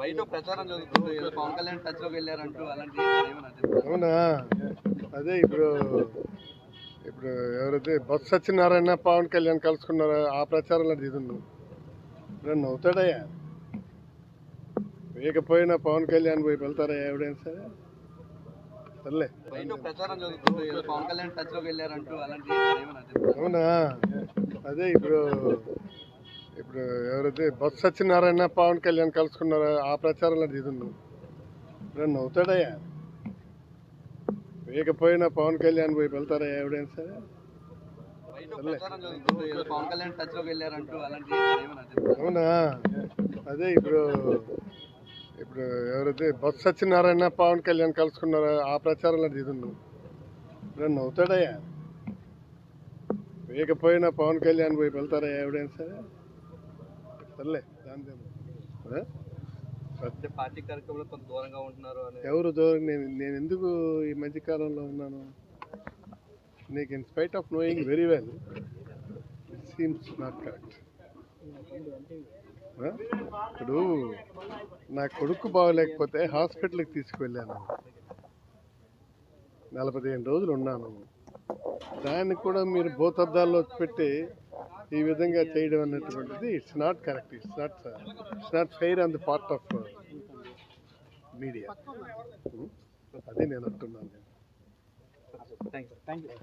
బయట ప్రచారం జరుగుతుంది. పవన్ కళ్యాణ్ టచ్లోకి వెళ్ళారంటూ అలాంటి? అవునా? అదే ఇప్పుడు ఇప్పుడు ఎవరైతే బొత్స సత్యనారాయణ పవన్ కళ్యాణ్ కలుసుకున్నారో? ఆ ప్రచారంలో ఇది ఉంది? ఇప్పుడు నవ్వుతాడయ్యా. వేయకపోయినా పవన్ కళ్యాణ్ పోయి వెళ్తారా సర్లే. ప్రచారం అలాంటి ఏమైనా చెప్తారా? అవునా? అదే ఇప్పుడు ఇప్పుడు ఎవరైతే బొత్స సత్యనారాయణ పవన్ కళ్యాణ్ కలుసుకున్నారో ఆ ప్రచారంలో ఇది ఇప్పుడు నవ్వుతాడయ్యా. వేయకపోయినా పవన్ కళ్యాణ్ పోయి వెళ్తారా ఏమైనా చెప్తారా? అవునా? అదే ఇప్పుడు ఇప్పుడు ఎవరైతే బొత్స సత్యనారాయణ పవన్ కళ్యాణ్ కలుసుకున్నారో ఆ ప్రచారంలో ఇది ఉంది ఇప్పుడు నవ్వుతాడయ్యా. వేయకపోయినా పవన్ కళ్యాణ్ పోయి వెళ్తారా ఎవిడెన్స్ సర్లే పార్టీ కార్యక్రమంలో కొంత దూరంగా ఉంటున్నారు అని. ఎవరు దూరం? నేను నేను ఎందుకు ఈ మధ్యకాలంలో ఉన్నాను? నీకు in spite of knowing very well it seems not correct ఇప్పుడు నా కొడుకు బాగలేకపోతే హాస్పిటల్కి తీసుకువెళ్ళాను. నలభై ఐదు రోజులు ఉన్నాను. దాన్ని కూడా మీరు భూతద్దాల్లో పెట్టి ఈ విధంగా చేయడం అన్నటువంటిది it's not correct it's not it's not fair on the part of media అదే నేను అంటున్నాను. Thank you thank you